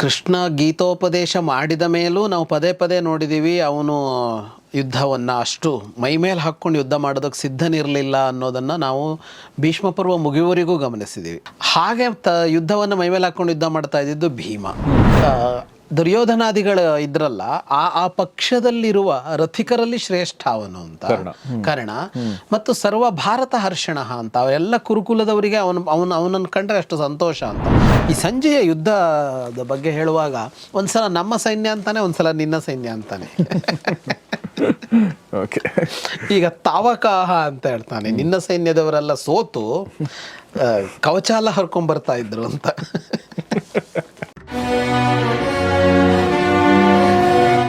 ಕೃಷ್ಣ ಗೀತೋಪದೇಶ ಮಾಡಿದ ಮೇಲೂ ನಾವು ಪದೇ ಪದೇ ನೋಡಿದ್ದೀವಿ ಅವನು ಯುದ್ಧವನ್ನು ಅಷ್ಟು ಮೈಮೇಲೆ ಹಾಕ್ಕೊಂಡು ಯುದ್ಧ ಮಾಡೋದಕ್ಕೆ ಸಿದ್ಧನಿರಲಿಲ್ಲ ಅನ್ನೋದನ್ನು ನಾವು ಭೀಷ್ಮ ಪರ್ವ ಮುಗಿಯುವವರೆಗೂ ಗಮನಿಸಿದ್ದೀವಿ ಹಾಗೆ ತ ಯುದ್ಧವನ್ನು ಮೈಮೇಲೆ ಹಾಕ್ಕೊಂಡು ಯುದ್ಧ ಮಾಡ್ತಾ ಇದ್ದಿದ್ದು ಭೀಮ. ದುರ್ಯೋಧನಾದಿಗಳು ಇದ್ರಲ್ಲ ಆ ಆ ಪಕ್ಷದಲ್ಲಿರುವ ರಥಿಕರಲ್ಲಿ ಶ್ರೇಷ್ಠ ಅವನು ಅಂತ. ಕರ್ಣ. ಮತ್ತು ಸರ್ವ ಭಾರತ ಹರ್ಷಣ ಅಂತ. ಅವೆಲ್ಲ ಕುರುಕುಲದವರಿಗೆ ಅವನು ಅವನು ಅವನನ್ನು ಕಂಡ್ರೆ ಅಷ್ಟು ಸಂತೋಷ ಅಂತ. ಈ ಸಂಜೆಯ ಯುದ್ಧದ ಬಗ್ಗೆ ಹೇಳುವಾಗ ಒಂದ್ಸಲ ನಮ್ಮ ಸೈನ್ಯ ಅಂತಾನೆ ಒಂದ್ಸಲ ನಿನ್ನ ಸೈನ್ಯ ಅಂತಾನೆ. ಓಕೆ ಈಗ ತಾವಕಾಹ ಅಂತ ಹೇಳ್ತಾನೆ. ನಿನ್ನ ಸೈನ್ಯದವರೆಲ್ಲ ಸೋತು ಆ, ಕವಚ ಎಲ್ಲ ಹರ್ಕೊಂಡ್ ಬರ್ತಾ ಇದ್ರು ಅಂತ.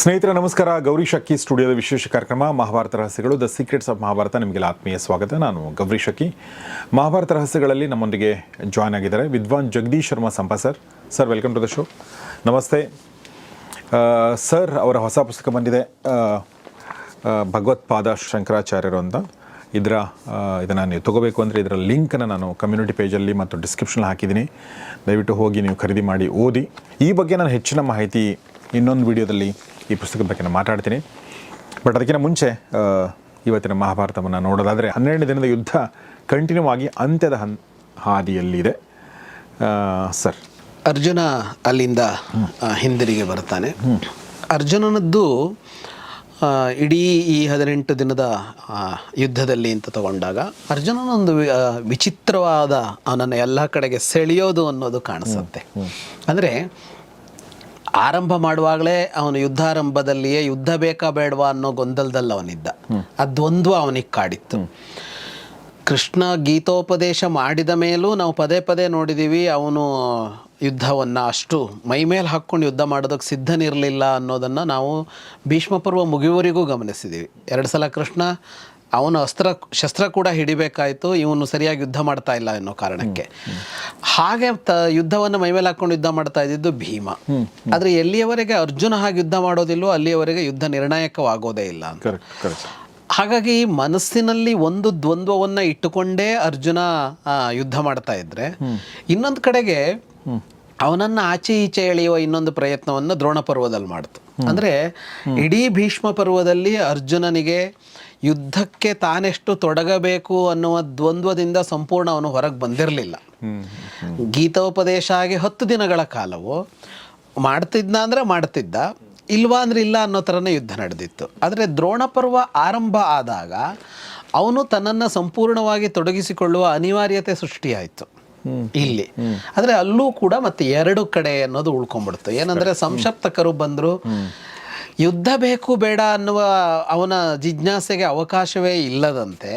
ಸ್ನೇಹಿತರೆ, ನಮಸ್ಕಾರ. ಗೌರಿ ಶಕ್ಕಿ ಸ್ಟುಡಿಯೋದ ವಿಶೇಷ ಕಾರ್ಯಕ್ರಮ, ಮಹಾಭಾರತ ರಹಸ್ಯಗಳು, ದ ಸೀಕ್ರೆಟ್ಸ್ ಆಫ್ ಮಹಾಭಾರತ. ನಿಮಗೆಲ್ಲ ಆತ್ಮೀಯ ಸ್ವಾಗತ. ನಾನು ಗೌರಿ ಶಕ್ಕಿ. ಮಹಾಭಾರತ ರಹಸ್ಯಗಳಲ್ಲಿ ನಮ್ಮೊಂದಿಗೆ ಜಾಯ್ನ್ ಆಗಿದ್ದಾರೆ ವಿದ್ವಾನ್ Jagadish Sharma ಸಂಪ sir. Sir welcome to the show ನಮಸ್ತೆ. ಸರ್, ಅವರ ಹೊಸ ಪುಸ್ತಕ ಬಂದಿದೆ. ಭಗವತ್ಪಾದ ಶಂಕರಾಚಾರ್ಯರು ಅಂತ. ಇದರ ಇದನ್ನು ನೀವು ತಗೋಬೇಕು ಅಂದರೆ ಇದರ ಲಿಂಕನ್ನು ನಾನು ಕಮ್ಯುನಿಟಿ ಪೇಜಲ್ಲಿ ಮತ್ತು ಡಿಸ್ಕ್ರಿಪ್ಷನ್ ಹಾಕಿದ್ದೀನಿ. ದಯವಿಟ್ಟು ಹೋಗಿ ನೀವು ಖರೀದಿ ಮಾಡಿ ಓದಿ. ಈ ಬಗ್ಗೆ ನಾನು ಹೆಚ್ಚಿನ ಮಾಹಿತಿ ಇನ್ನೊಂದು ವಿಡಿಯೋದಲ್ಲಿ ಈ ಪುಸ್ತಕದ ಬಗ್ಗೆ ನಾನು ಮಾತಾಡ್ತೀನಿ. ಬಟ್ ಅದಕ್ಕಿಂತ ಮುಂಚೆ ಇವತ್ತಿನ ಮಹಾಭಾರತವನ್ನು ನೋಡೋದಾದರೆ ಹನ್ನೆರಡನೇ ದಿನದ ಯುದ್ಧ ಕಂಟಿನ್ಯೂ ಆಗಿ ಅಂತ್ಯದ ಹನ್ ಹಾದಿಯಲ್ಲಿದೆ. ಸರ್ ಅರ್ಜುನ ಅಲ್ಲಿಂದ ಹಿಂದಿರಿಗೆ ಬರ್ತಾನೆ ಅರ್ಜುನನದ್ದು ಇಡೀ ಈ ಹದಿನೆಂಟು ದಿನದ ಯುದ್ಧದಲ್ಲಿ ಅಂತ ತಗೊಂಡಾಗ ಅರ್ಜುನನೊಂದು ವಿಚಿತ್ರವಾದ ಅವನನ್ನು ಎಲ್ಲ ಕಡೆಗೆ ಸೆಳೆಯೋದು ಅನ್ನೋದು ಕಾಣಿಸುತ್ತೆ. ಅಂದರೆ ಆರಂಭ ಮಾಡುವಾಗಲೇ ಅವನು ಯುದ್ಧಾರಂಭದಲ್ಲಿಯೇ ಯುದ್ಧ ಬೇಕಾ ಬೇಡವಾ ಅನ್ನೋ ಗೊಂದಲದಲ್ಲಿ ಅವನಿದ್ದ. ದ್ವಂದ್ವ ಅವನಿಗೆ ಕಾಡಿತ್ತು. ಕೃಷ್ಣ ಗೀತೋಪದೇಶ ಮಾಡಿದ ಮೇಲೂ ನಾವು ಪದೇ ಪದೇ ನೋಡಿದ್ದೀವಿ ಅವನು ಯುದ್ಧವನ್ನು ಅಷ್ಟು ಮೈಮೇಲೆ ಹಾಕ್ಕೊಂಡು ಯುದ್ಧ ಮಾಡೋದಕ್ಕೆ ಸಿದ್ಧನಿರಲಿಲ್ಲ ಅನ್ನೋದನ್ನು ನಾವು ಭೀಷ್ಮ ಪರ್ವ ಗಮನಿಸಿದ್ದೀವಿ ಎರಡು ಸಲ ಕೃಷ್ಣ ಅವನು ಅಸ್ತ್ರ ಶಸ್ತ್ರ ಕೂಡ ಹಿಡಿಬೇಕಾಯಿತು ಇವನು ಸರಿಯಾಗಿ ಯುದ್ಧ ಮಾಡ್ತಾ ಇಲ್ಲ ಅನ್ನೋ ಕಾರಣಕ್ಕೆ. ಹಾಗೆ ತ ಯುದ್ಧವನ್ನು ಮೈ ಹಾಕೊಂಡು ಯುದ್ಧ ಮಾಡ್ತಾ ಇದ್ದಿದ್ದು ಭೀಮ. ಆದರೆ ಎಲ್ಲಿಯವರೆಗೆ ಅರ್ಜುನ ಹಾಗೆ ಯುದ್ಧ ಮಾಡೋದಿಲ್ಲೋ ಅಲ್ಲಿಯವರೆಗೆ ಯುದ್ಧ ನಿರ್ಣಾಯಕವಾಗೋದೇ ಇಲ್ಲ ಹಾಗಾಗಿ ಮನಸ್ಸಿನಲ್ಲಿ ಒಂದು ದ್ವಂದ್ವವನ್ನ ಇಟ್ಟುಕೊಂಡೇ ಅರ್ಜುನ ಯುದ್ಧ ಮಾಡ್ತಾ ಇದ್ರೆ ಇನ್ನೊಂದು ಕಡೆಗೆ ಅವನನ್ನ ಆಚೆ ಈಚೆ ಎಳೆಯುವ ಇನ್ನೊಂದು ಪ್ರಯತ್ನವನ್ನು ದ್ರೋಣ ಪರ್ವದಲ್ಲಿ ಮಾಡ್ತು. ಅಂದ್ರೆ ಇಡೀ ಭೀಷ್ಮ ಪರ್ವದಲ್ಲಿ ಅರ್ಜುನನಿಗೆ ಯುದ್ಧಕ್ಕೆ ತಾನೆಷ್ಟು ತೊಡಗಬೇಕು ಅನ್ನುವ ದ್ವಂದ್ವದಿಂದ ಸಂಪೂರ್ಣ ಅವನು ಹೊರಗೆ ಬಂದಿರಲಿಲ್ಲ. ಗೀತೋಪದೇಶ ಆಗಿ ಹತ್ತು ದಿನಗಳ ಕಾಲವು ಮಾಡ್ತಿದ್ನ ಅಂದ್ರೆ ಮಾಡ್ತಿದ್ದ, ಇಲ್ವಾ ಅಂದ್ರೆ ಇಲ್ಲ ಅನ್ನೋ ಥರನೇ ಯುದ್ಧ ನಡೆದಿತ್ತು. ಆದರೆ ದ್ರೋಣ ಪರ್ವ ಆರಂಭ ಆದಾಗ ಅವನು ತನ್ನನ್ನು ಸಂಪೂರ್ಣವಾಗಿ ತೊಡಗಿಸಿಕೊಳ್ಳುವ ಅನಿವಾರ್ಯತೆ ಸೃಷ್ಟಿಯಾಯಿತು. ಇಲ್ಲಿ. ಆದರೆ ಅಲ್ಲೂ ಕೂಡ ಮತ್ತೆ ಎರಡು ಕಡೆ ಅನ್ನೋದು ಉಳ್ಕೊಂಡ್ಬಿಡ್ತು ಏನಂದ್ರೆ ಸಂಶಪ್ತಕರು ಬಂದರು ಯುದ್ಧ ಬೇಕು ಬೇಡ ಅನ್ನುವ ಅವನ ಜಿಜ್ಞಾಸೆಗೆ ಅವಕಾಶವೇ ಇಲ್ಲದಂತೆ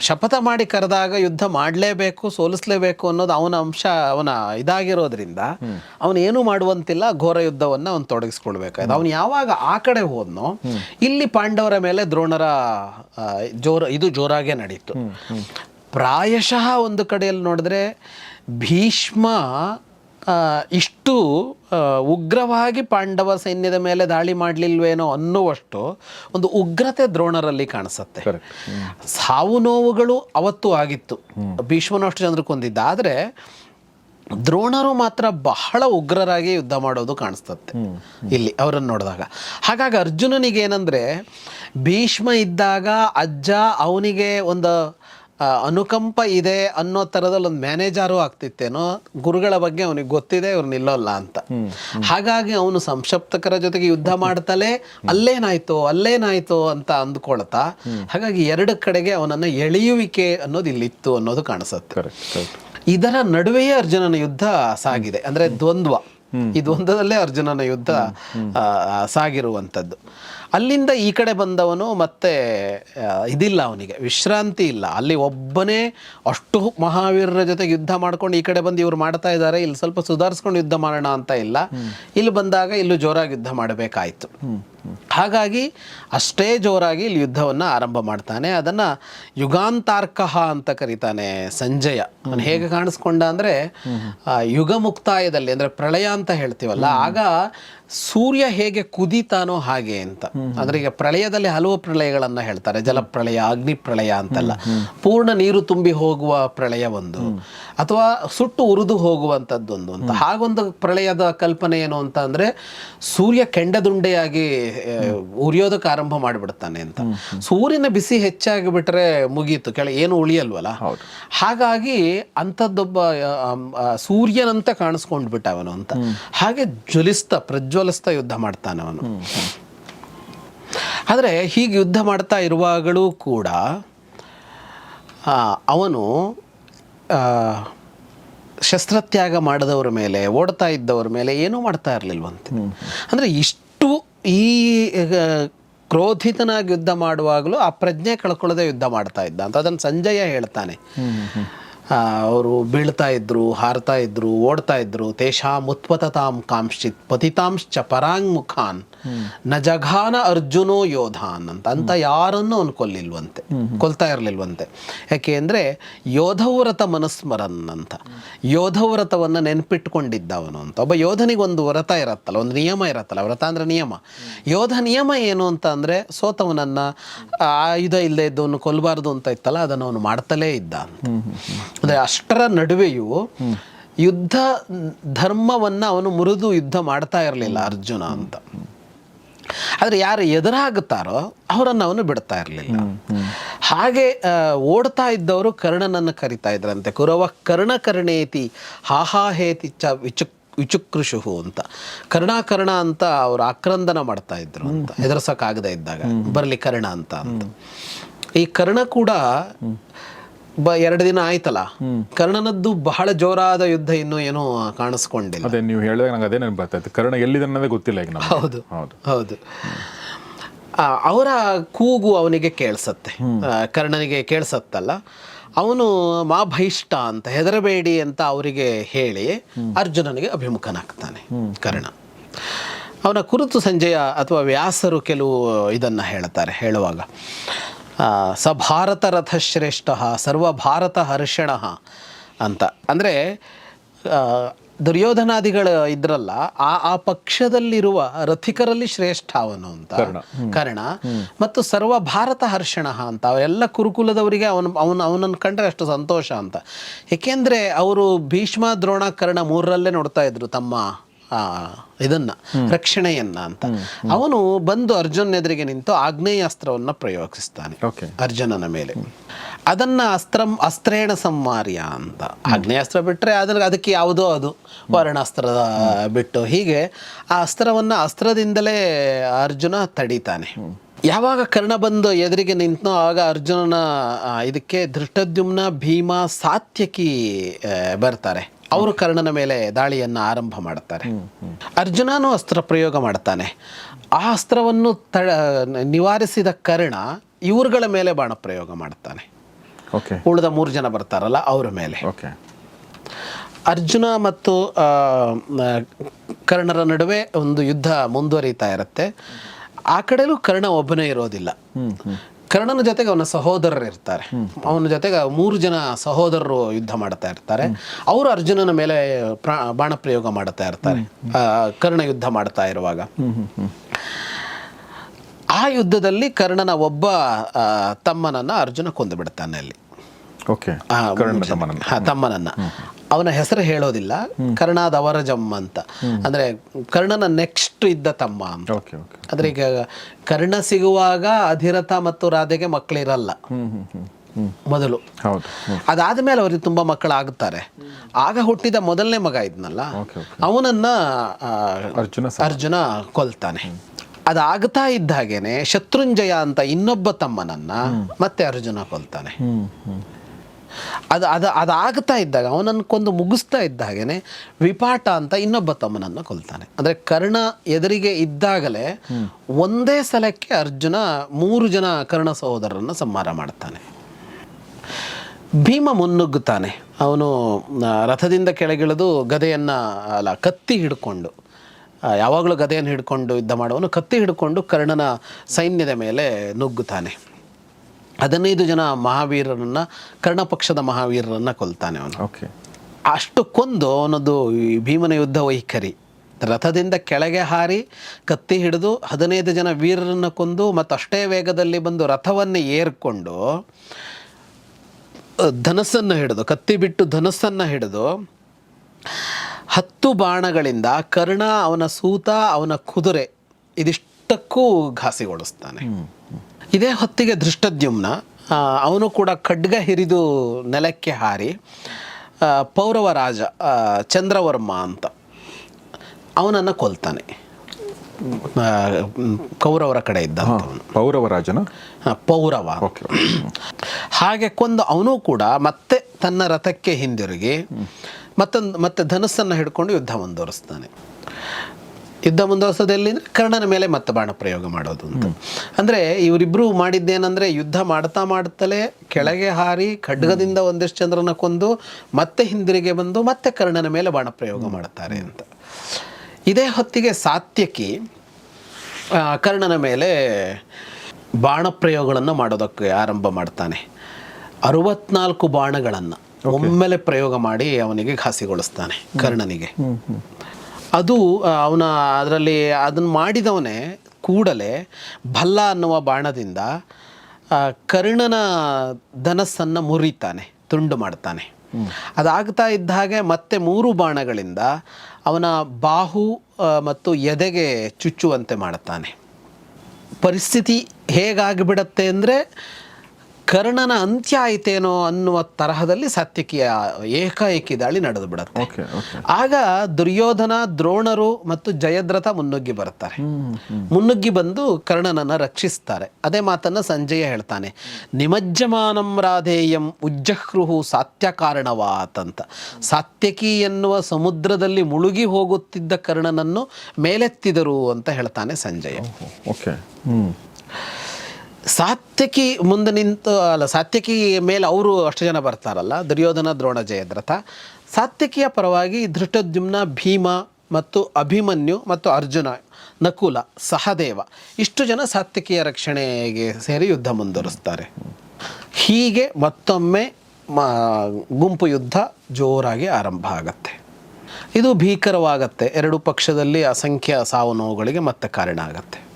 ಶಪಥ ಮಾಡಿ ಕರೆದಾಗ ಯುದ್ಧ ಮಾಡಲೇಬೇಕು ಸೋಲಿಸಲೇಬೇಕು ಅನ್ನೋದು ಅವನ ಅಂಶ ಅವನ ಇದಾಗಿರೋದ್ರಿಂದ ಅವನು ಏನು ಮಾಡುವಂತಿಲ್ಲ ಘೋರ ಯುದ್ಧವನ್ನ ಅವನು ತೊಡಗಿಸ್ಕೊಳ್ಬೇಕಾಯ್ತು. ಅವನು ಯಾವಾಗ ಆ ಕಡೆ ಹೋದ್ನೋ ಇಲ್ಲಿ ಪಾಂಡವರ ಮೇಲೆ ದ್ರೋಣರ ಜೋರ ಇದು ಜೋರಾಗೆ ನಡೀತು. ಪ್ರಾಯಶಃ ಒಂದು ಕಡೆಯಲ್ಲಿ ನೋಡಿದ್ರೆ ಭೀಷ್ಮ ಇಷ್ಟು ಉಗ್ರವಾಗಿ ಪಾಂಡವ ಸೈನ್ಯದ ಮೇಲೆ ದಾಳಿ ಮಾಡಲಿಲ್ವೇನೋ ಅನ್ನುವಷ್ಟು ಒಂದು ಉಗ್ರತೆ ದ್ರೋಣರಲ್ಲಿ ಕಾಣಿಸುತ್ತೆ. ಸಾವು ನೋವುಗಳು ಅವತ್ತು ಆಗಿತ್ತು. ಭೀಷ್ಮನು ಅಷ್ಟು ಜನರು ಕೊಂದಿದ್ದ. ಆದರೆ ದ್ರೋಣರು ಮಾತ್ರ ಬಹಳ ಉಗ್ರರಾಗಿ ಯುದ್ಧ ಮಾಡೋದು ಕಾಣಿಸ್ತತ್ತೆ. ಇಲ್ಲಿ ಅವರನ್ನು ನೋಡಿದಾಗ. ಹಾಗಾಗಿ ಅರ್ಜುನನಿಗೆ ಏನಂದ್ರೆ ಭೀಷ್ಮ ಇದ್ದಾಗ ಅಜ್ಜ ಅವನಿಗೆ ಒಂದು ಅನುಕಂಪ ಇದೆ ಅನ್ನೋ ಥರದಲ್ಲಿ ಒಂದು ಮ್ಯಾನೇಜರು ಆಗ್ತಿತ್ತೇನೋ ಗುರುಗಳ ಬಗ್ಗೆ ಅವನಿಗೆ ಗೊತ್ತಿದೆ ಇವ್ರು ನಿಲ್ಲೋಲ್ಲ ಅಂತ. ಹಾಗಾಗಿ ಅವನು ಸಂಕ್ಷಪ್ತಕರ ಜೊತೆಗೆ ಯುದ್ಧ ಮಾಡ್ತಲೇ ಅಲ್ಲೇನಾಯ್ತು ಅಲ್ಲೇನಾಯ್ತು ಅಂತ ಅಂದ್ಕೊಳ್ತಾ ಹಾಗಾಗಿ ಎರಡು ಕಡೆಗೆ ಅವನನ್ನು ಎಳೆಯುವಿಕೆ ಅನ್ನೋದು ಇಲ್ಲಿತ್ತು ಅನ್ನೋದು ಕಾಣಿಸುತ್ತೆ. ಇದರ ನಡುವೆಯೇ ಅರ್ಜುನನ ಯುದ್ಧ ಸಾಗಿದೆ. ಅಂದ್ರೆ ದ್ವಂದ್ವ. ಈ ದ್ವಂದ್ವದಲ್ಲೇ ಅರ್ಜುನನ ಯುದ್ಧ ಸಾಗಿರುವಂಥದ್ದು. ಅಲ್ಲಿಂದ ಈ ಕಡೆ ಬಂದವನು ಮತ್ತೆ ಇದಿಲ್ಲ ಅವನಿಗೆ ವಿಶ್ರಾಂತಿ ಇಲ್ಲ. ಅಲ್ಲಿ ಒಬ್ಬನೇ ಅಷ್ಟು ಮಹಾವೀರರ ಜೊತೆ ಯುದ್ಧ ಮಾಡ್ಕೊಂಡು ಈ ಕಡೆ ಬಂದು ಇವ್ರು ಮಾಡ್ತಾ ಇದ್ದಾರೆ. ಇಲ್ಲಿ ಸ್ವಲ್ಪ ಸುಧಾರಿಸ್ಕೊಂಡು ಯುದ್ಧ ಮಾಡೋಣ ಅಂತ ಇಲ್ಲ. ಇಲ್ಲಿ ಬಂದಾಗ ಇಲ್ಲೂ ಜೋರಾಗಿ ಯುದ್ಧ ಮಾಡಬೇಕಾಯ್ತು. ಹಾಗಾಗಿ ಅಷ್ಟೇ ಜೋರಾಗಿ ಇಲ್ಲಿ ಯುದ್ಧವನ್ನು ಆರಂಭ ಮಾಡ್ತಾನೆ. ಅದನ್ನು ಯುಗಾಂತಾರ್ಕಃ ಅಂತ ಕರೀತಾನೆ ಸಂಜಯ. ಅವನು ಹೇಗೆ ಕಾಣಿಸ್ಕೊಂಡ ಅಂದರೆ ಯುಗ ಮುಕ್ತಾಯದಲ್ಲಿ ಅಂದರೆ ಪ್ರಳಯ ಅಂತ ಹೇಳ್ತೀವಲ್ಲ ಆಗ ಸೂರ್ಯ ಹೇಗೆ ಕುದಿತಾನೋ ಹಾಗೆ ಅಂತ. ಅಂದರೆ ಈಗ ಪ್ರಳಯದಲ್ಲಿ ಹಲವು ಪ್ರಳಯಗಳನ್ನು ಹೇಳ್ತಾರೆ ಜಲಪ್ರಳಯ ಅಗ್ನಿ ಪ್ರಳಯ ಅಂತೆಲ್ಲ ಪೂರ್ಣ ನೀರು ತುಂಬಿ ಹೋಗುವ ಪ್ರಳಯ ಒಂದು. ಅಥವಾ ಸುಟ್ಟು ಉರಿದು ಹೋಗುವಂಥದ್ದೊಂದು ಅಂತ. ಹಾಗೊಂದು ಪ್ರಳಯದ ಕಲ್ಪನೆ ಏನು ಅಂತ ಅಂದರೆ ಸೂರ್ಯ ಕೆಂಡದುಂಡೆಯಾಗಿ ಉರಿಯೋದಕ್ಕೆ ಆರಂಭ ಮಾಡಿಬಿಡ್ತಾನೆ ಅಂತ. ಸೂರ್ಯನ ಬಿಸಿ ಹೆಚ್ಚಾಗಿ ಬಿಟ್ರೆ ಮುಗೀತು. ಕೆಳ ಏನು ಉಳಿಯಲ್ವಲ್ಲ. ಹಾಗಾಗಿ ಅಂಥದ್ದೊಬ್ಬ ಸೂರ್ಯನಂತ ಕಾಣಿಸ್ಕೊಂಡ್ ಬಿಟ್ಟ ಅವನು ಅಂತ. ಹಾಗೆ ಜ್ವಲಿಸ್ತಾ ಪ್ರಜ್ವಲಿಸ್ತಾ ಯುದ್ಧ ಮಾಡ್ತಾನೆ ಅವನು. ಆದರೆ ಹೀಗೆ ಯುದ್ಧ ಮಾಡ್ತಾ ಇರುವಾಗಲೂ ಕೂಡ ಅವನು ಆ, ಶಸ್ತ್ರತ್ಯಾಗ ಮಾಡಿದವ್ರ ಮೇಲೆ ಓಡ್ತಾ ಇದ್ದವ್ರ ಮೇಲೆ ಏನೂ ಮಾಡ್ತಾ ಇರಲಿಲ್ವಂತೆ. ಅಂದರೆ ಇಷ್ಟು ಈ ಕ್ರೋಧಿತನಾಗಿ ಯುದ್ಧ ಮಾಡುವಾಗಲೂ ಆ ಪ್ರಜ್ಞೆ ಕಳ್ಕೊಳ್ಳದೆ ಯುದ್ಧ ಮಾಡ್ತಾ ಇದ್ದ ಅಂತ. ಅದನ್ನು ಸಂಜಯ ಹೇಳ್ತಾನೆ. ಅವರು ಬೀಳ್ತಾ ಇದ್ರು ಹಾರ್ತಾ ಇದ್ರು ಓಡ್ತಾ ಇದ್ರು ತೇಷಾಂ ಉತ್ಪತತಾಂ ಕಾಂಶ್ಚಿತ್ ಪತಿತಾಂಶ್ಚ ಪರಾಂಗ್ ಮುಖಾನ್ನ ಜಘಾನ ಅರ್ಜುನೋ ಯೋಧಾನ್ ಅಂತ ಅಂತ ಯಾರನ್ನು ಅವನು ಕೊಲ್ಲಿಲ್ವಂತೆ ಕೊಲ್ತಾ ಇರಲಿಲ್ವಂತೆ. ಯಾಕೆ ಅಂದರೆ ಯೋಧವ್ರತ ಮನಸ್ಮರನ್ ಅಂತ ಯೋಧವ್ರತವನ್ನು ನೆನ್ಪಿಟ್ಕೊಂಡಿದ್ದ ಅವನು ಅಂತ. ಒಬ್ಬ ಯೋಧನಿಗೆ ಒಂದು ವ್ರತ ಇರತ್ತಲ್ಲ ಒಂದು ನಿಯಮ ಇರತ್ತಲ್ಲ ವ್ರತ ಅಂದ್ರೆ ನಿಯಮ. ಯೋಧ ನಿಯಮ ಏನು ಅಂತ ಅಂದರೆ ಸೋತವನನ್ನು ಆಯುಧ ಇಲ್ಲದೆ ಇದ್ದವನು ಕೊಲ್ಲಬಾರ್ದು ಅಂತ ಇತ್ತಲ್ಲ ಅದನ್ನು ಅವನು ಮಾಡ್ತಲೇ ಇದ್ದ ಅಂತ. ಅಷ್ಟರ ನಡುವೆಯೂ ಯುದ್ಧ ಧರ್ಮವನ್ನು ಅವನು ಮುರಿದು ಯುದ್ಧ ಮಾಡ್ತಾ ಇರಲಿಲ್ಲ ಅರ್ಜುನ ಅಂತ. ಆದರೆ ಯಾರು ಎದುರಾಗುತ್ತಾರೋ ಅವರನ್ನು ಅವನು ಬಿಡ್ತಾ ಇರಲಿಲ್ಲ. ಹಾಗೆ ಓಡ್ತಾ ಇದ್ದವರು ಕರ್ಣನನ್ನು ಕರಿತಾ ಇದ್ರಂತೆ. ಕುರವ ಕರ್ಣ ಕರ್ಣೇತಿ ಹಾಹಾಹೇತಿ ಚ ವಿಚುಕ್ ವಿಚುಕೃಷು ಅಂತ. ಕರ್ಣಾಕರ್ಣ ಕರ್ಣ ಅಂತ ಅವರು ಆಕ್ರಂದನ ಮಾಡ್ತಾ ಇದ್ರು ಅಂತ. ಹೆದರ್ಸಕ್ಕಾಗದೇ ಇದ್ದಾಗ. ಬರಲಿ ಕರ್ಣ ಅಂತ ಅಂತ. ಈ ಕರ್ಣ ಕೂಡ ಬ ಎರಡು ದಿನ ಆಯ್ತಲ್ಲ? ಕರ್ಣನದ್ದು ಬಹಳ ಜೋರಾದ ಯುದ್ಧ ಇನ್ನೂ ಏನೋ ಕಾಣಿಸ್ಕೊಂಡಿಲ್ಲ. ಅದೇ ನೀವು ಹೇಳಿದಾಗ ನಂಗೆ ಅದೇ ನೆನಪು ಬರ್ತಾ ಇತ್ತು. ಕರ್ಣ ಎಲ್ಲಿದೆ ಅನ್ನೋದೇ ಗೊತ್ತಿಲ್ಲ ಈಗ ಹೌದು. ಹೌದು. ಹೌದು. ಅವರ ಕೂಗು ಅವನಿಗೆ ಕೇಳಿಸತ್ತೆ. ಕರ್ಣನಿಗೆ ಕೇಳಿಸತ್ತಲ್ಲ. ಅವನು ಮಾ ಭೈಷ್ಟ ಅಂತ ಹೆದರಬೇಡಿ ಅಂತ ಅವರಿಗೆ ಹೇಳಿ ಅರ್ಜುನನಿಗೆ ಅಭಿಮುಖನಾಗ್ತಾನೆ ಕರ್ಣ. ಅವನ ಕುರಿತು ಸಂಜಯ ಅಥವಾ ವ್ಯಾಸರು ಕೆಲವು ಇದನ್ನು ಹೇಳ್ತಾರೆ ಹೇಳುವಾಗ. ಸ ಭಾರತ ರಥಶ್ರೇಷ್ಠ ಸರ್ವ ಭಾರತ ಹರ್ಷಣ ಅಂತ. ಅಂದರೆ ದುರ್ಯೋಧನಾದಿಗಳು ಇದ್ರಲ್ಲ ಆ ಆ ಪಕ್ಷದಲ್ಲಿರುವ ರಥಿಕರಲ್ಲಿ ಶ್ರೇಷ್ಠ ಅವನು ಅಂತ. ಕರ್ಣ. ಮತ್ತು ಸರ್ವ ಭಾರತ ಹರ್ಷಣ ಅಂತ. ಅವೆಲ್ಲ ಕುರುಕುಲದವರಿಗೆ ಅವನು ಅವನು ಅವನನ್ನು ಕಂಡ್ರೆ ಅಷ್ಟು ಸಂತೋಷ ಅಂತ. ಏಕೆಂದರೆ ಅವರು ಭೀಷ್ಮ ದ್ರೋಣ ಕರ್ಣ ಮೂರರಲ್ಲೇ ನೋಡ್ತಾ ಇದ್ರು ತಮ್ಮ ಇದನ್ನ ರಕ್ಷಣೆಯನ್ನ ಅಂತ. ಅವನು ಬಂದು ಅರ್ಜುನ್ ಎದುರಿಗೆ ನಿಂತು ಆಗ್ನೇಯಾಸ್ತ್ರವನ್ನ ಪ್ರಯೋಗಿಸ್ತಾನೆ. ಅರ್ಜುನನ ಮೇಲೆ. ಅದನ್ನ ಅಸ್ತ್ರ ಅಸ್ತ್ರೇಣ ಸಂವಾರ್ಯ ಅಂತ. ಆಗ್ನೇಯಾಸ್ತ್ರ ಬಿಟ್ಟರೆ ಅದ್ರ ಅದಕ್ಕೆ ಯಾವುದೋ ಅದು ವರ್ಣಾಸ್ತ್ರ ಬಿಟ್ಟು. ಹೀಗೆ ಆ ಅಸ್ತ್ರವನ್ನ ಅಸ್ತ್ರದಿಂದಲೇ ಅರ್ಜುನ ತಡಿತಾನೆ. ಯಾವಾಗ ಕರ್ಣ ಬಂದು ಎದುರಿಗೆ ನಿಂತನೋ ಆಗ ಅರ್ಜುನನ ಇದಕ್ಕೆ ಧೃಷ್ಟದ್ಯುಮ್ನ ಭೀಮ ಸಾತ್ಯಕಿ ಬರ್ತಾರೆ. ಅವರು ಕರ್ಣನ ಮೇಲೆ ದಾಳಿಯನ್ನು ಆರಂಭ ಮಾಡುತ್ತಾರೆ. ಅರ್ಜುನನು ಅಸ್ತ್ರ ಪ್ರಯೋಗ ಮಾಡ್ತಾನೆ ಆ ಅಸ್ತ್ರವನ್ನು ತ ನಿವಾರಿಸಿದ ಕರ್ಣ ಇವರುಗಳ ಮೇಲೆ ಬಾಣ ಪ್ರಯೋಗ ಮಾಡ್ತಾನೆ ಓಕೆ ಉಳಿದ ಮೂರು ಜನ ಬರ್ತಾರಲ್ಲ ಅವರ ಮೇಲೆ. ಓಕೆ ಅರ್ಜುನ ಮತ್ತು ಕರ್ಣರ ನಡುವೆ ಒಂದು ಯುದ್ಧ ಮುಂದುವರಿತಾ ಇರುತ್ತೆ. ಆ ಕಡೆಲೂ ಕರ್ಣ ಒಬ್ಬನೇ ಇರೋದಿಲ್ಲ. ಕರ್ಣನ ಜೊತೆಗೆ ಅವನ ಸಹೋದರರು ಇರ್ತಾರೆ. ಅವನ ಜೊತೆಗೆ ಮೂರು ಜನ ಸಹೋದರರು ಯುದ್ಧ ಮಾಡ್ತಾ ಇರ್ತಾರೆ. ಅವರು ಅರ್ಜುನನ ಮೇಲೆ ಪ್ರಾ ಬಾಣ ಪ್ರಯೋಗ ಮಾಡ್ತಾ ಇರ್ತಾರೆ. ಕರ್ಣ ಯುದ್ಧ ಮಾಡ್ತಾ ಇರುವಾಗ. ಆ ಯುದ್ಧದಲ್ಲಿ ಕರ್ಣನ ಒಬ್ಬ ತಮ್ಮನನ್ನು ತಮ್ಮನನ್ನ ಅರ್ಜುನ ಕೊಂದು ಬಿಡ್ತಾನೆ ಅಲ್ಲಿ. ತಮ್ಮನನ್ನ. ಹಾ, ತಮ್ಮನನ್ನ. ಅವನ ಹೆಸರು ಹೇಳೋದಿಲ್ಲ. ಕರ್ಣಾದವರಜಮ್ ಅಂತ. ಅಂದ್ರೆ ಕರ್ಣನ ನೆಕ್ಸ್ಟ್ ಇದ್ದ ತಮ್ಮ ಅಂತ. Okay okay. ಅಂದ್ರೆ ಈಗ ಕರ್ಣ ಸಿಗುವಾಗ ಅಧಿರಥ ಮತ್ತು ರಾಧೆಗೆ ಮಕ್ಕಳಿರಲ್ಲ. ಮೊದಲು. ಅದಾದ ಮೇಲೆ ಅವರಿಗೆ ತುಂಬಾ ಮಕ್ಕಳಾಗುತ್ತಾರೆ. ಆಗ ಹುಟ್ಟಿದ ಮೊದಲನೇ ಮಗ ಇದ್ನಲ್ಲ. Okay okay. ಅವನನ್ನ ಅರ್ಜುನ ಅರ್ಜುನ ಕೊಲ್ತಾನೆ. ಅದಾಗ್ತಾ ಇದ್ದ ಹಾಗೇನೆ ಶತ್ರುಂಜಯ ಅಂತ ಇನ್ನೊಬ್ಬ ತಮ್ಮನನ್ನ ಮತ್ತೆ ಅರ್ಜುನ ಕೊಲ್ತಾನೆ. ಅದು ಅದು ಅದಾಗ್ತಾ ಇದ್ದಾಗ ಅವನನ್ನು ಕೊಂದು ಮುಗಿಸ್ತಾ ಇದ್ದಾಗೇನೆ ವಿಪಾಟ ಅಂತ ಇನ್ನೊಬ್ಬ ತಮ್ಮನನ್ನು ಕೊಲ್ತಾನೆ. ಅಂದರೆ ಕರ್ಣ ಎದುರಿಗೆ ಇದ್ದಾಗಲೇ ಒಂದೇ ಸಲಕ್ಕೆ ಅರ್ಜುನ ಮೂರು ಜನ ಕರ್ಣ ಸಹೋದರರನ್ನು ಸಂಹಾರ ಮಾಡ್ತಾನೆ. ಭೀಮ ಮುನ್ನುಗ್ಗುತ್ತಾನೆ. ಅವನು ರಥದಿಂದ ಕೆಳಗಿಳಿದು ಗದೆಯನ್ನು ಅಲ್ಲ ಕತ್ತಿ ಹಿಡ್ಕೊಂಡು ಯಾವಾಗಲೂ ಗದೆಯನ್ನು ಹಿಡ್ಕೊಂಡು ಯುದ್ಧ ಮಾಡುವನು ಕತ್ತಿ ಹಿಡ್ಕೊಂಡು ಕರ್ಣನ ಸೈನ್ಯದ ಮೇಲೆ ನುಗ್ಗುತ್ತಾನೆ. ಹದಿನೈದು ಜನ ಮಹಾವೀರರನ್ನು ಕರ್ಣ ಪಕ್ಷದ ಮಹಾವೀರರನ್ನು ಕೊಲ್ತಾನೆ ಅವನು. ಓಕೆ. ಅಷ್ಟು ಕೊಂದು ಅವನದು ಭೀಮನ ಯುದ್ಧ ವೈಖರಿ. ರಥದಿಂದ ಕೆಳಗೆ ಹಾರಿ ಕತ್ತಿ ಹಿಡಿದು ಹದಿನೈದು ಜನ ವೀರರನ್ನು ಕೊಂದು ಮತ್ತು ಅಷ್ಟೇ ವೇಗದಲ್ಲಿ ಬಂದು ರಥವನ್ನು ಏರ್ಕೊಂಡು ಧನಸ್ಸನ್ನು ಹಿಡಿದು ಕತ್ತಿ ಬಿಟ್ಟು ಧನಸ್ಸನ್ನು ಹಿಡಿದು ಹತ್ತು ಬಾಣಗಳಿಂದ ಕರ್ಣ ಅವನ ಸೂತ ಅವನ ಕುದುರೆ ಇದಿಷ್ಟಕ್ಕೂ ಘಾಸಿಗೊಳಿಸ್ತಾನೆ. ಇದೇ ಹೊತ್ತಿಗೆ ದೃಷ್ಟದ್ಯುಮ್ನ ಅವನು ಕೂಡ ಖಡ್ಗ ಹಿರಿದು ನೆಲಕ್ಕೆ ಹಾರಿ ಪೌರವ ರಾಜ ಚಂದ್ರವರ್ಮ ಅಂತ ಅವನನ್ನು ಕೊಲ್ತಾನೆ. ಕೌರವರ ಕಡೆ ಇದ್ದ ಪೌರವ ರಾಜನ? ಪೌರವ. ಹಾಗೆ ಕೊಂದು ಅವನು ಕೂಡ ಮತ್ತೆ ತನ್ನ ರಥಕ್ಕೆ ಹಿಂದಿರುಗಿ ಮತ್ತೊಂದು ಮತ್ತೆ ಧನಸ್ಸನ್ನು ಹಿಡ್ಕೊಂಡು ಯುದ್ಧ ಮುಂದುವರಿಸ್ತಾನೆ. ಯುದ್ಧ ಮುಂದುವರಿಸೋದೆಲ್ಲಿ ಅಂದರೆ ಕರ್ಣನ ಮೇಲೆ ಮತ್ತೆ ಬಾಣ ಪ್ರಯೋಗ ಮಾಡೋದು ಅಂತ. ಅಂದರೆ ಇವರಿಬ್ಬರು ಮಾಡಿದ್ದೇನೆಂದರೆ ಯುದ್ಧ ಮಾಡ್ತಾ ಮಾಡ್ತಲೇ ಕೆಳಗೆ ಹಾರಿ ಖಡ್ಗದಿಂದ ಒಂದಿಷ್ಟು ಚಂದ್ರನ ಕೊಂದು ಮತ್ತೆ ಹಿಂದಿರುಗಿ ಬಂದು ಮತ್ತೆ ಕರ್ಣನ ಮೇಲೆ ಬಾಣ ಪ್ರಯೋಗ ಮಾಡ್ತಾರೆ ಅಂತ. ಇದೇ ಹೊತ್ತಿಗೆ ಸಾತ್ಯಕಿ ಕರ್ಣನ ಮೇಲೆ ಬಾಣ ಪ್ರಯೋಗಗಳನ್ನು ಮಾಡೋದಕ್ಕೆ ಆರಂಭ ಮಾಡ್ತಾನೆ. ಅರವತ್ನಾಲ್ಕು ಬಾಣಗಳನ್ನು ಒಮ್ಮೆಲೆ ಪ್ರಯೋಗ ಮಾಡಿ ಅವನಿಗೆ ಘಾಸಿಗೊಳಿಸ್ತಾನೆ ಕರ್ಣನಿಗೆ. ಅದು ಅವನ ಅದರಲ್ಲಿ ಅದನ್ನು ಮಾಡಿದವನೇ ಕೂಡಲೇ ಭಲ್ಲ ಅನ್ನುವ ಬಾಣದಿಂದ ಕರ್ಣನ ಧನಸ್ಸನ್ನು ಮುರಿತಾನೆ ತುಂಡು ಮಾಡ್ತಾನೆ. ಅದಾಗ್ತಾ ಇದ್ದ ಹಾಗೆ ಮತ್ತೆ ಮೂರು ಬಾಣಗಳಿಂದ ಅವನ ಬಾಹು ಮತ್ತು ಎದೆಗೆ ಚುಚ್ಚುವಂತೆ ಮಾಡುತ್ತಾನೆ ಪರಿಸ್ಥಿತಿ ಹೇಗಾಗಿಬಿಡತ್ತೆ ಅಂದರೆ ಕರ್ಣನ ಅಂತ್ಯ ಆಯಿತೇನೋ ಅನ್ನುವ ತರಹದಲ್ಲಿ ಸಾತ್ವಿಕಿಯ ಏಕಾಏಕಿ ದಾಳಿ ನಡೆದು ಬಿಡುತ್ತೆ. ಆಗ ದುರ್ಯೋಧನ ದ್ರೋಣರು ಮತ್ತು ಜಯದ್ರಥ ಮುನ್ನುಗ್ಗಿ ಬರ್ತಾರೆ ಮುನ್ನುಗ್ಗಿ ಬಂದು ಕರ್ಣನನ್ನು ರಕ್ಷಿಸ್ತಾರೆ. ಅದೇ ಮಾತನ್ನ ಸಂಜಯ ಹೇಳ್ತಾನೆ. ನಿಮಜ್ಜಮಾನಂ ರಾಧೇಯಂ ಉಜ್ಜಹ್ರುಹು ಸಾತ್ಯ ಕಾರಣವಾತಂತ ಸಾತ್ಯಕಿ ಎನ್ನುವ ಸಮುದ್ರದಲ್ಲಿ ಮುಳುಗಿ ಹೋಗುತ್ತಿದ್ದ ಕರ್ಣನನ್ನು ಮೇಲೆತ್ತಿದರು ಅಂತ ಹೇಳ್ತಾನೆ ಸಂಜಯ. ಓಕೆ ಹ್ಞೂ ಸಾತ್ಯಕಿ ಮುಂದೆ ನಿಂತು, ಅಲ್ಲ, ಸಾತ್ಯಕಿ ಮೇಲೆ ಅವರು ಅಷ್ಟು ಜನ ಬರ್ತಾರಲ್ಲ, ದುರ್ಯೋಧನ, ದ್ರೋಣ, ಜಯದ್ರಥ. ಸಾತ್ಯಕಿಯ ಪರವಾಗಿ ಧೃಷ್ಟದ್ಯುಮ್ನ ಭೀಮ ಮತ್ತು ಅಭಿಮನ್ಯು ಮತ್ತು ಅರ್ಜುನ, ನಕುಲ, ಸಹದೇವ, ಇಷ್ಟು ಜನ ಸಾತ್ಯಕಿಯ ರಕ್ಷಣೆಗೆ ಸೇರಿ ಯುದ್ಧ ಮುಂದುವರಿಸ್ತಾರೆ. ಹೀಗೆ ಮತ್ತೊಮ್ಮೆ ಗುಂಪು ಯುದ್ಧ ಜೋರಾಗಿ ಆರಂಭ ಆಗತ್ತೆ. ಇದು ಭೀಕರವಾಗತ್ತೆ. ಎರಡು ಪಕ್ಷದಲ್ಲಿ ಅಸಂಖ್ಯ ಸಾವು ನೋವುಗಳಿಗೆ ಮತ್ತೆ ಕಾರಣ ಆಗತ್ತೆ.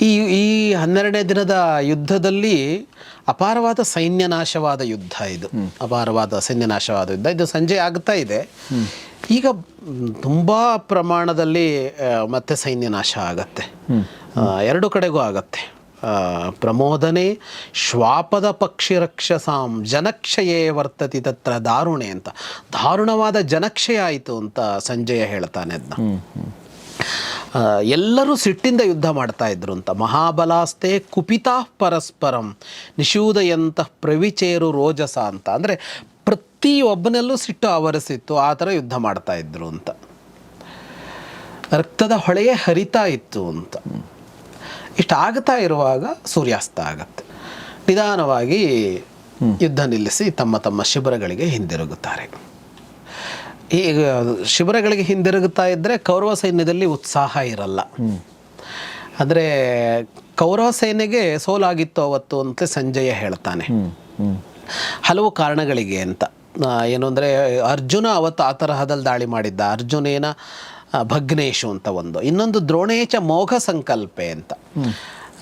ಈ ಈ ಹನ್ನೆರಡನೇ ದಿನದ ಯುದ್ಧದಲ್ಲಿ ಅಪಾರವಾದ ಸೈನ್ಯ ನಾಶವಾದ ಯುದ್ಧ ಇದು. ಅಪಾರವಾದ ಸೈನ್ಯ ನಾಶವಾದ ಯುದ್ಧ. ಇದು ಸಂಜೆ ಆಗ್ತಾ ಇದೆ. ಈಗ ತುಂಬ ಪ್ರಮಾಣದಲ್ಲಿ ಮತ್ತೆ ಸೈನ್ಯ ನಾಶ ಆಗತ್ತೆ. ಎರಡು ಕಡೆಗೂ ಆಗತ್ತೆ. ಪ್ರಮೋದನೆ ಶ್ವಾಪದ ಪಕ್ಷಿ ರಕ್ಷಸಾಂ ಜನಕ್ಷಯೇ ವರ್ತತಿ ತತ್ರ ದಾರುಣೆ ಅಂತ. ದಾರುಣವಾದ ಜನಕ್ಷಯ ಆಯಿತು ಅಂತ ಸಂಜಯ ಹೇಳ್ತಾನೆ ಅದನ್ನ ಎಲ್ಲರೂ ಸಿಟ್ಟಿಂದ ಯುದ್ಧ ಮಾಡ್ತಾ ಇದ್ರು ಅಂತ. ಮಹಾಬಲಾಸ್ತೆ ಕುಪಿತಾ ಪರಸ್ಪರಂ ನಿಷೂದಯಂತ ಪ್ರವಿಚೇರು ರೋಜಸ ಅಂತ. ಅಂದರೆ ಪ್ರತಿಯೊಬ್ಬನಲ್ಲೂ ಸಿಟ್ಟು ಆವರಿಸಿತ್ತು ಆ ಥರ ಯುದ್ಧ ಮಾಡ್ತಾ ಇದ್ರು ಅಂತ. ರಕ್ತದ ಹೊಳೆಯೇ ಹರಿತಾ ಇತ್ತು ಅಂತ. ಇಷ್ಟು ಆಗ್ತಾ ಇರುವಾಗ ಸೂರ್ಯಾಸ್ತ ಆಗತ್ತೆ. ನಿಧಾನವಾಗಿ ಯುದ್ಧ ನಿಲ್ಲಿಸಿ ತಮ್ಮ ತಮ್ಮ ಶಿಬಿರಗಳಿಗೆ ಹಿಂದಿರುಗುತ್ತಾರೆ. ಈಗ ಶಿಬಿರಗಳಿಗೆ ಹಿಂದಿರುಗುತ್ತಾ ಇದ್ದರೆ ಕೌರವ ಸೈನ್ಯದಲ್ಲಿ ಉತ್ಸಾಹ ಇರಲ್ಲ. ಆದರೆ ಕೌರವ ಸೇನೆಗೆ ಸೋಲಾಗಿತ್ತು ಅವತ್ತು ಅಂತ ಸಂಜಯ ಹೇಳ್ತಾನೆ. ಹಲವು ಕಾರಣಗಳಿಗೆ ಅಂತ. ಏನು ಅಂದರೆ ಅರ್ಜುನ ಅವತ್ತು ಆ ತರಹದಲ್ಲಿ ದಾಳಿ ಮಾಡಿದ್ದ. ಅರ್ಜುನೇನ ಭಗ್ನೇಶು ಅಂತ ಒಂದು. ಇನ್ನೊಂದು ದ್ರೋಣೇಚ ಮೋಘ ಸಂಕಲ್ಪೆ ಅಂತ.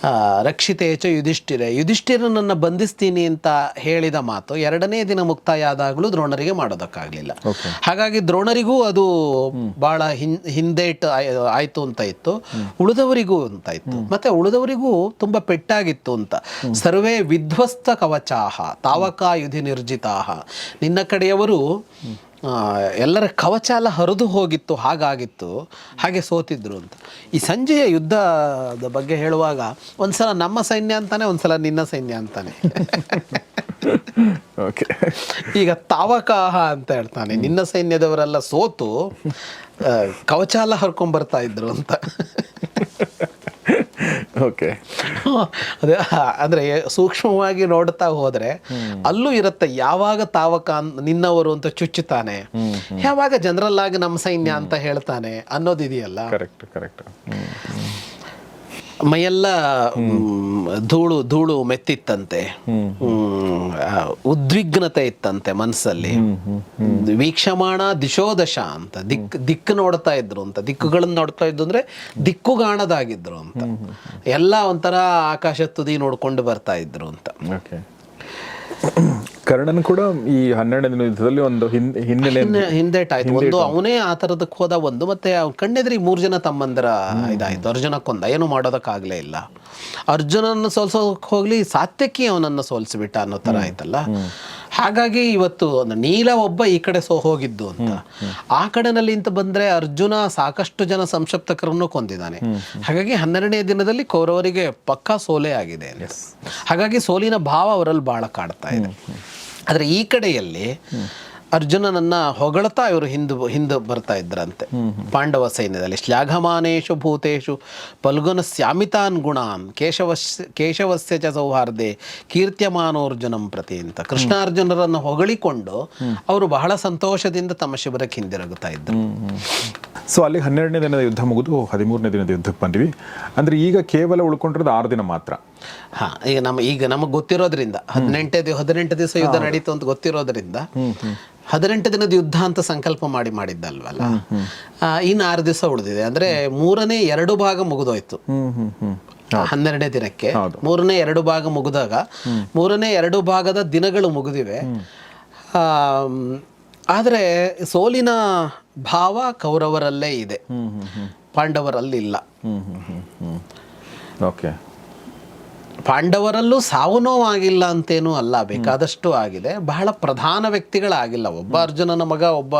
ಆ, ರಕ್ಷಿತೇಚ ಯುಧಿಷ್ಠಿರ. ಯುಧಿಷ್ಠಿರನನ್ನು ಬಂಧಿಸ್ತೀನಿ ಅಂತ ಹೇಳಿದ ಮಾತು ಎರಡನೇ ದಿನ ಮುಕ್ತಾಯ ಆದಾಗಲೂ ದ್ರೋಣರಿಗೆ ಮಾಡೋದಕ್ಕಾಗಲಿಲ್ಲ. ಹಾಗಾಗಿ ದ್ರೋಣರಿಗೂ ಅದು ಬಹಳ ಹಿನ್ ಹಿಂದೇಟ್ ಆಯಿತು ಅಂತ ಇತ್ತು. ಉಳಿದವರಿಗೂ ಅಂತ ಇತ್ತು. ಮತ್ತೆ ಉಳಿದವರಿಗೂ ತುಂಬ ಪೆಟ್ಟಾಗಿತ್ತು ಅಂತ. ಸರ್ವೇ ವಿಧ್ವಸ್ತ ಕವಚಾಹ ತಾವಕ ಯುಧಿ ನಿರ್ಜಿತಾಹ. ನಿನ್ನ ಕಡೆಯವರು ಎಲ್ಲರ ಕವಚ ಎಲ್ಲ ಹರಿದು ಹೋಗಿತ್ತು ಹಾಗಾಗಿತ್ತು ಹಾಗೆ ಸೋತಿದ್ರು ಅಂತ. ಈ ಸಂಜೆಯ ಯುದ್ಧದ ಬಗ್ಗೆ ಹೇಳುವಾಗ ಒಂದ್ಸಲ ನಮ್ಮ ಸೈನ್ಯ ಅಂತಾನೆ ಒಂದ್ಸಲ ನಿನ್ನ ಸೈನ್ಯ ಅಂತಾನೆ. ಓಕೆ ಈಗ ತಾವಕಾಹ ಅಂತ ಹೇಳ್ತಾನೆ ನಿನ್ನ ಸೈನ್ಯದವರೆಲ್ಲ ಸೋತು ಕವಚಾಲ ಕವಚ ಎಲ್ಲ ಹರ್ಕೊಂಡ್ ಬರ್ತಾ ಇದ್ರು ಅಂತ. ಓಕೆ. ಅದೇ ಅಂದ್ರೆ ಸೂಕ್ಷ್ಮವಾಗಿ ನೋಡ್ತಾ ಹೋದ್ರೆ ಅಲ್ಲೂ ಇರುತ್ತೆ ಯಾವಾಗ ತಾವಕ ನಿನ್ನವರು ಅಂತ ಚುಚ್ಚುತ್ತಾನೆ. ಯಾವಾಗ ಜನರಲ್ ಆಗಿ ನಮ್ಮ ಸೈನ್ಯ ಅಂತ ಹೇಳ್ತಾನೆ ಅನ್ನೋದಿದೆಯಲ್ಲ. ಕರೆಕ್ಟ್ ಕರೆಕ್ಟ್ ಮೈಯೆಲ್ಲ ಧೂಳು ಧೂಳು ಮೆತ್ತಿತ್ತಂತೆ. ಉದ್ವಿಗ್ನತೆ ಇತ್ತಂತೆ ಮನಸ್ಸಲ್ಲಿ. ವೀಕ್ಷಮಾಣ ದಿಶೋದಶ ಅಂತ. ದಿಕ್, ದಿಕ್ಕು ನೋಡ್ತಾ ಇದ್ರು ಅಂತ. ದಿಕ್ಕುಗಳನ್ನ ನೋಡ್ತಾ ಇದ್ದು ಅಂದ್ರೆ ದಿಕ್ಕುಗಾಣದಾಗಿದ್ರು ಅಂತ. ಎಲ್ಲ ಒಂಥರ ಆಕಾಶ ತುದಿ ನೋಡ್ಕೊಂಡು ಬರ್ತಾ ಇದ್ರು ಅಂತ. ಕರ್ಣನ್ ಕೂಡ ಈ ಹನ್ನೆರಡನೇ ಯುದ್ಧದಲ್ಲಿ ಒಂದು ಹಿನ್- ಹಿನ್ನೆಲೆ ಹಿಂದೆ ಹಿಂದೇಟಾಯ್ತು. ಒಂದು ಅವನೇ ಆ ತರದಕ್ಕೆ ಹೋದ ಒಂದು ಮತ್ತೆ ಅವ್ನ್ ಕಣ್ಣೆದ್ರಿ ಮೂರು ಜನ ತಮ್ಮಂದರ ಇದಾಯ್ತು. ಅರ್ಜುನ ಕೊಂದ. ಏನು ಮಾಡೋದಕ್ಕಾಗ್ಲೇ ಇಲ್ಲ. ಅರ್ಜುನನ್ನ ಸೋಲ್ಸೋಕ್ ಹೋಗ್ಲಿ ಸಾತ್ಯಕಿ ಅವನನ್ನ ಸೋಲ್ಸಿಬಿಟ್ಟ ಅನ್ನೋ ತರ ಆಯ್ತಲ್ಲ? ಹಾಗಾಗಿ ಇವತ್ತು ಒಂದು ನೀಲ ಒಬ್ಬ ಈ ಕಡೆ ಸೋ ಹೋಗಿದ್ದು ಅಂತ. ಆ ಕಡೆನಲ್ಲಿ ಅಂತ ಬಂದ್ರೆ ಅರ್ಜುನ ಸಾಕಷ್ಟು ಜನ ಸಂಶಪ್ತಕರನ್ನು ಕೊಂದಿದ್ದಾನೆ. ಹಾಗಾಗಿ ಹನ್ನೆರಡನೇ ದಿನದಲ್ಲಿ ಕೌರವರಿಗೆ ಪಕ್ಕಾ ಸೋಲೆ ಆಗಿದೆ ಹಾಗಾಗಿ ಸೋಲಿನ ಭಾವ ಅವರಲ್ಲಿ ಬಹಳ ಕಾಡ್ತಾ ಇದೆ. ಆದರೆ ಈ ಕಡೆಯಲ್ಲಿ ಅರ್ಜುನನನ್ನ ಹೊಗಳ್ತಾ ಇವರು ಹಿಂದೆ ಹಿಂದೆ ಬರ್ತಾ ಇದ್ರಂತೆ. ಪಾಂಡವ ಸೈನ್ಯದಲ್ಲಿ. ಶ್ಲಾಘಮಾನೇಶು ಭೂತೇಶು ಪಲ್ಗುನ ಸ್ಯಾಮಿತಾನ್ ಗುಣಾನ್ ಕೇಶವಸ್ ಕೇಶವಸ್ಯ ಚ ಸೌಹಾರ್ದೆ ಕೀರ್ತ್ಯಮಾನೋರ್ಜುನಂ ಪ್ರತಿ ಅಂತ. ಕೃಷ್ಣಾರ್ಜುನರನ್ನು ಹೊಗಳಿಕೊಂಡು ಅವರು ಬಹಳ ಸಂತೋಷದಿಂದ ತಮ್ಮ ಶಿಬಿರಕ್ಕೆ ಹಿಂದಿರುಗುತ್ತಾ ಇದ್ದರು ಸೊ ಅಲ್ಲಿ ಹನ್ನೆರಡನೇ ದಿನದ ಯುದ್ಧ ಮುಗಿದು ಹದಿಮೂರನೇ ದಿನದ ಯುದ್ಧಕ್ಕೆ ಬಂದ್ವಿ. ಅಂದ್ರೆ ಈಗ ಕೇವಲ ಉಳ್ಕೊಂಡಿರೋದು ಆರು ದಿನ ಮಾತ್ರ. ಹಾ ಈಗ ನಮ್ಮ ಈಗ ನಮಗೆ ಗೊತ್ತಿರೋದ್ರಿಂದ ಹದಿನೆಂಟೇ ದಿವ ಹದಿನೆಂಟು ದಿವಸ ಯುದ್ಧ ನಡೀತು ಅಂತ ಗೊತ್ತಿರೋದ್ರಿಂದ ಹದಿನೆಂಟು ದಿನದ ಯುದ್ಧ ಅಂತ ಸಂಕಲ್ಪ ಮಾಡಿ ಮಾಡಿದ್ದಲ್ವಲ್ಲ? ಇನ್ನು ಆರು ದಿವಸ ಉಳಿದಿದೆ. ಅಂದ್ರೆ ಮೂರನೇ ಎರಡು ಭಾಗ ಮುಗಿದೋಯ್ತು. ಹನ್ನೆರಡನೇ ದಿನಕ್ಕೆ. ಮೂರನೇ ಎರಡು ಭಾಗ ಮುಗಿದಾಗ ಮೂರನೇ ಎರಡು ಭಾಗದ ದಿನಗಳು ಮುಗಿದಿವೆ. ಆದರೆ ಸೋಲಿನ ಭಾವ ಕೌರವರಲ್ಲೇ ಇದೆ. ಪಾಂಡವರಲ್ಲಿ ಇಲ್ಲ ಹ್ಮ್ ಹ್ಮ್ ಹ್ಮ್ ಹ್ಮ್. ಓಕೆ. ಪಾಂಡವರಲ್ಲೂ ಸಾವು ನೋವಾಗಿಲ್ಲ ಅಂತೇನೂ ಅಲ್ಲ, ಬೇಕಾದಷ್ಟು ಆಗಿದೆ. ಬಹಳ ಪ್ರಧಾನ ವ್ಯಕ್ತಿಗಳಾಗಿಲ್ಲ. ಒಬ್ಬ ಅರ್ಜುನನ ಮಗ, ಒಬ್ಬ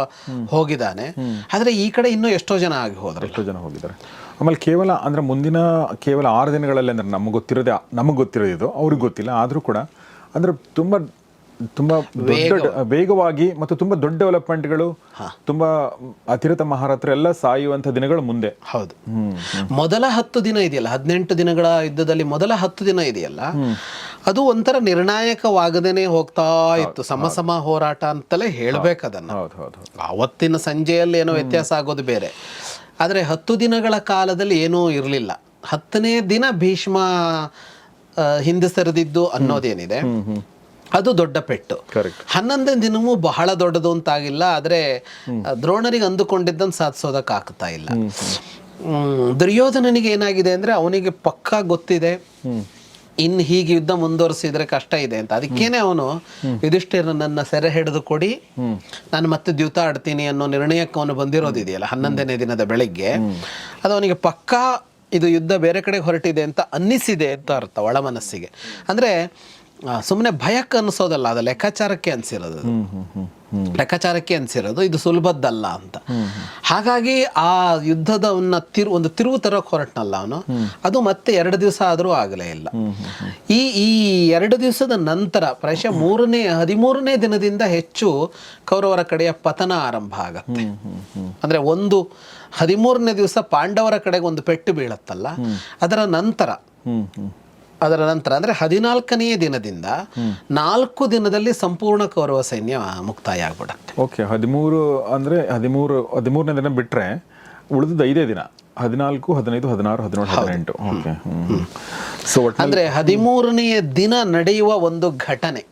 ಹೋಗಿದ್ದಾನೆ. ಆದರೆ ಈ ಕಡೆ ಇನ್ನೂ ಎಷ್ಟೋ ಜನ ಆಗಿ ಹೋದ್ರೆ ಎಷ್ಟೋ ಜನ ಹೋಗಿದ್ದಾರೆ. ಆಮೇಲೆ ಕೇವಲ, ಅಂದ್ರೆ ಮುಂದಿನ ಕೇವಲ ಆರು ದಿನಗಳಲ್ಲಿ, ಅಂದ್ರೆ ನಮಗೆ ಗೊತ್ತಿರೋದೇ, ನಮಗೆ ಗೊತ್ತಿರೋದು ಅವ್ರಿಗೆ ಗೊತ್ತಿಲ್ಲ. ಆದರೂ ಕೂಡ, ಅಂದ್ರೆ ತುಂಬಾ ತುಂಬಾ ದೊಡ್ಡ ವೇಗವಾಗಿ ಮತ್ತು ತುಂಬಾ ದೊಡ್ಡ ಡೆವಲಪ್ಮೆಂಟ್ಗಳು ತುಂಬಾ ಅತಿರತ ಮಹಾರಾತ್ರ ಎಲ್ಲ ಸಾಯುವಂತ ದಿನಗಳು ಮುಂದೆ. ಹೌದು. ಮೊದಲ ಹತ್ತು ದಿನ ಇದೆಯಲ್ಲ ಹದಿನೆಂಟು ದಿನಗಳ ಯುದ್ಧದಲ್ಲಿ ಮೊದಲ ಹತ್ತು ದಿನ ಇದೆಯಲ್ಲ ಅದು ಒಂಥರ ನಿರ್ಣಾಯಕವಾಗದೇನೆ ಹೋಗ್ತಾ ಇತ್ತು. ಸಮ ಸಮ ಹೋರಾಟ ಅಂತಲೇ ಹೇಳ್ಬೇಕದನ್ನ ಅವತ್ತಿನ ಹೌದು ಹೌದು ಆವತ್ತಿನ ಸಂಜೆಯಲ್ಲಿ ಏನೋ ವ್ಯತ್ಯಾಸ ಆಗೋದು ಬೇರೆ. ಆದರೆ ಹತ್ತು ದಿನಗಳ ಕಾಲದಲ್ಲಿ ಏನೂ ಇರಲಿಲ್ಲ. ಹತ್ತನೇ ದಿನ ಭೀಷ್ಮ ಹಿಂದೆ ಸರಿದಿದ್ದು ಅನ್ನೋದೇನಿದೆ. ಅದು ದೊಡ್ಡ ಪೆಟ್ಟು. ಹನ್ನೊಂದನೇ ದಿನವೂ ಬಹಳ ದೊಡ್ಡದು ಅಂತಾಗಿಲ್ಲ ಆದರೆ ದ್ರೋಣರಿಗೆ ಅಂದುಕೊಂಡಿದ್ದನ್ನು ಸಾಧಿಸೋದಕ್ಕಾಗ್ತಾ ಇಲ್ಲ. ದುರ್ಯೋಧನನಿಗೆ ಏನಾಗಿದೆ ಅಂದ್ರೆ ಅವನಿಗೆ ಪಕ್ಕಾ ಗೊತ್ತಿದೆ. ಇನ್ ಹೀಗೆ ಯುದ್ಧ ಮುಂದುವರಿಸಿದ್ರೆ ಕಷ್ಟ ಇದೆ ಅಂತ. ಅದಕ್ಕೇನೆ ಅವನು ಯುಧಿಷ್ಠಿರನನ್ನ ಸೆರೆ ಹಿಡಿದು ಕೊಡಿ. ನಾನು ಮತ್ತೆ ದ್ಯೂತ ಆಡ್ತೀನಿ ಅನ್ನೋ ನಿರ್ಣಯಕ್ಕೆ ಅವನು ಬಂದಿರೋದಿದೆಯಲ್ಲ ಹನ್ನೊಂದನೇ ದಿನದ ಬೆಳಿಗ್ಗೆ. ಅದು ಅವನಿಗೆ ಪಕ್ಕಾ ಇದು ಯುದ್ಧ ಬೇರೆ ಕಡೆ ಹೊರಟಿದೆ ಅಂತ ಅನ್ನಿಸಿದೆ ಅಂತ ಅರ್ಥ ಒಳ ಮನಸ್ಸಿಗೆ. ಅಂದರೆ ಸುಮ್ಮನೆ ಭಯಕ್ಕೆ ಅನಿಸೋದಲ್ಲ, ಅದು ಲೆಕ್ಕಾಚಾರಕ್ಕೆ ಅನಿಸಿರೋದು. ಲೆಕ್ಕಾಚಾರಕ್ಕೆ ಅನಿಸಿರೋದು, ಇದು ಸುಲಭದ್ದಲ್ಲ ಅಂತ. ಹಾಗಾಗಿ ಆ ಯುದ್ಧದವನ್ನ ತಿರು, ಒಂದು ತಿರುವು ತರಕ್ಕೆ ಹೊರಟ್ನಲ್ಲ ಅವನು, ಅದು ಮತ್ತೆ ಎರಡು ದಿವಸ ಆದರೂ ಆಗಲೇ ಇಲ್ಲ. ಈ ಈ ಎರಡು ದಿವಸದ ನಂತರ ಪ್ರಾಯಶಃ ಮೂರನೇ, ಹದಿಮೂರನೇ ದಿನದಿಂದ ಹೆಚ್ಚು ಕೌರವರ ಕಡೆಯ ಪತನ ಆರಂಭ ಆಗತ್ತೆ. ಅಂದ್ರೆ ಒಂದು, ಹದಿಮೂರನೇ ದಿವಸ ಪಾಂಡವರ ಕಡೆಗೆ ಒಂದು ಪೆಟ್ಟು ಬೀಳತ್ತಲ್ಲ, ಅದರ ನಂತರ ಅದರ ನಂತರ ಅಂದರೆ ಹದಿನಾಲ್ಕನೆಯ ದಿನದಿಂದ ನಾಲ್ಕು ದಿನದಲ್ಲಿ ಸಂಪೂರ್ಣ ಕೌರವ ಸೈನ್ಯ ಮುಕ್ತಾಯ ಆಗ್ಬಿಡುತ್ತೆ. ಓಕೆ ಹದಿಮೂರು ಅಂದರೆ ಹದಿಮೂರು ಹದಿಮೂರನೇ ದಿನ ಬಿಟ್ಟರೆ ಉಳಿದದ್ದು ಐದೇ ದಿನ. ಹದಿನಾಲ್ಕು ಹದಿನೈದು ಹದಿನಾರು ಹದಿನೇಳು ಹದಿನೆಂಟು. ಓಕೆ ಸೊ ಅಂದರೆ ಹದಿಮೂರನೆಯ ದಿನ ನಡೆಯುವ ಒಂದು ಘಟನೆ.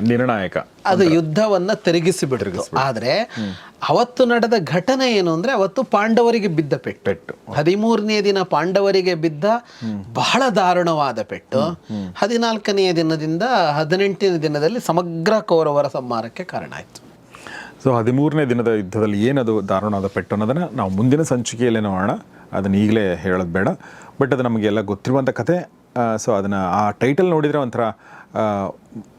ನಿರ್ಣಾಯಕ. ಅದು ಯುದ್ಧವನ್ನ ತಿರುಗಿಸಿ ಬಿಡ್ತು ಆದ್ರೆ ಅವತ್ತು ನಡೆದ ಘಟನೆ ಏನು ಅಂದ್ರೆ ಅವತ್ತು ಪಾಂಡವರಿಗೆ ಬಿದ್ದ ಪೆಟ್ಟು. ಪೆಟ್ಟು. ಹದಿಮೂರನೇ ದಿನ ಪಾಂಡವರಿಗೆ ಬಿದ್ದ ಬಹಳ ದಾರುಣವಾದ ಪೆಟ್ಟು. ಹದಿನಾಲ್ಕನೆಯ ದಿನದಿಂದ ಹದಿನೆಂಟನೇ ದಿನದಲ್ಲಿ ಸಮಗ್ರ ಕೌರವರ ಸಂಹಾರಕ್ಕೆ ಕಾರಣ ಆಯ್ತು. ಸೊ ಹದಿಮೂರನೇ ದಿನದ ಯುದ್ಧದಲ್ಲಿ ಏನದು ದಾರುಣವಾದ ಪೆಟ್ಟು ಅನ್ನೋದನ್ನ ನಾವು ಮುಂದಿನ ಸಂಚಿಕೆಯಲ್ಲೇ ನೋಡೋಣ. ಅದನ್ನ ಈಗಲೇ ಹೇಳೋದು ಬೇಡ. ಬಟ್ ಅದು ನಮಗೆಲ್ಲ ಗೊತ್ತಿರುವಂಥ ಕತೆ. ಸೊ ಅದನ್ನು ಆ ಟೈಟಲ್ ನೋಡಿದರೆ ಒಂಥರ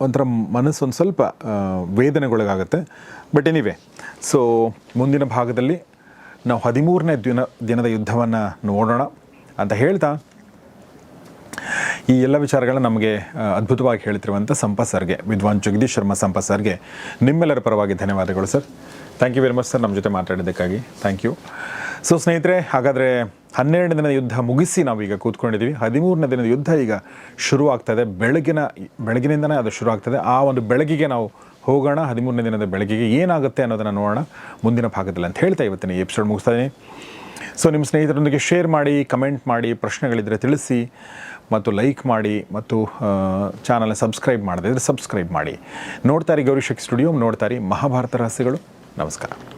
ಒಂಥರ ಮನಸ್ಸು ಒಂದು ಸ್ವಲ್ಪ ವೇದನೆಗೊಳಗಾಗುತ್ತೆ. ಬಟ್ ಎನಿವೆ ಸೊ ಮುಂದಿನ ಭಾಗದಲ್ಲಿ ನಾವು ಹದಿಮೂರನೇ ದಿನ, ದಿನದ ಯುದ್ಧವನ್ನು ನೋಡೋಣ ಅಂತ ಹೇಳ್ತಾ, ಈ ಎಲ್ಲ ವಿಚಾರಗಳನ್ನ ನಮಗೆ ಅದ್ಭುತವಾಗಿ ಹೇಳ್ತಿರುವಂಥ ಸಂಪ ಸರ್ಗೆ, ವಿದ್ವಾನ್ ಜಗದೀಶ್ ಶರ್ಮಾ ಸಂಪ ಸರ್ಗೆ, ನಿಮ್ಮೆಲ್ಲರ ಪರವಾಗಿ ಧನ್ಯವಾದಗಳು sir. Thank you very much sir ನಮ್ಮ ಜೊತೆ ಮಾತಾಡಿದ್ದಕ್ಕಾಗಿ. ಥ್ಯಾಂಕ್ ಯು ಸೊ ಸ್ನೇಹಿತರೆ, ಹಾಗಾದರೆ ಹನ್ನೆರಡನೇ ದಿನದ ಯುದ್ಧ ಮುಗಿಸಿ ನಾವೀಗ ಕೂತ್ಕೊಂಡಿದ್ದೀವಿ. ಹದಿಮೂರನೇ ದಿನದ ಯುದ್ಧ ಈಗ ಶುರು ಇದೆ ಬೆಳಗಿನ, ಬೆಳಗಿನಿಂದನೇ ಅದು ಶುರು ಆಗ್ತದೆ ಆ ಒಂದು ಬೆಳಗಿಗೆ ನಾವು ಹೋಗೋಣ. ಹದಿಮೂರನೇ ದಿನದ ಬೆಳಗಿಗೆ ಏನಾಗುತ್ತೆ ಅನ್ನೋದನ್ನು ನೋಡೋಣ. ಮುಂದಿನ ಭಾಗದಲ್ಲಿ ಅಂತ ಹೇಳ್ತಾ ಇವತ್ತಿನ ಈ ಎಪಿಸೋಡ್ ಮುಗಿಸ್ತಾ ಇದ್ದೀನಿ ಸೊ ನಿಮ್ಮ ಸ್ನೇಹಿತರೊಂದಿಗೆ ಶೇರ್ ಮಾಡಿ ಕಮೆಂಟ್ ಮಾಡಿ ಪ್ರಶ್ನೆಗಳಿದ್ದರೆ ತಿಳಿಸಿ ಮತ್ತು ಲೈಕ್ ಮಾಡಿ ಮತ್ತು ಚಾನಲ್ನ ಸಬ್ಸ್ಕ್ರೈಬ್ ಮಾಡಿದ್ರೆ ಸಬ್ಸ್ಕ್ರೈಬ್ ಮಾಡಿ. ನೋಡ್ತಾರೆ ಗೌರಿಶಕ್ ಸ್ಟುಡಿಯೋ ನೋಡ್ತಾರೆ ಮಹಾಭಾರತ ರಹಸ್ಯಗಳು. ನಮಸ್ಕಾರ.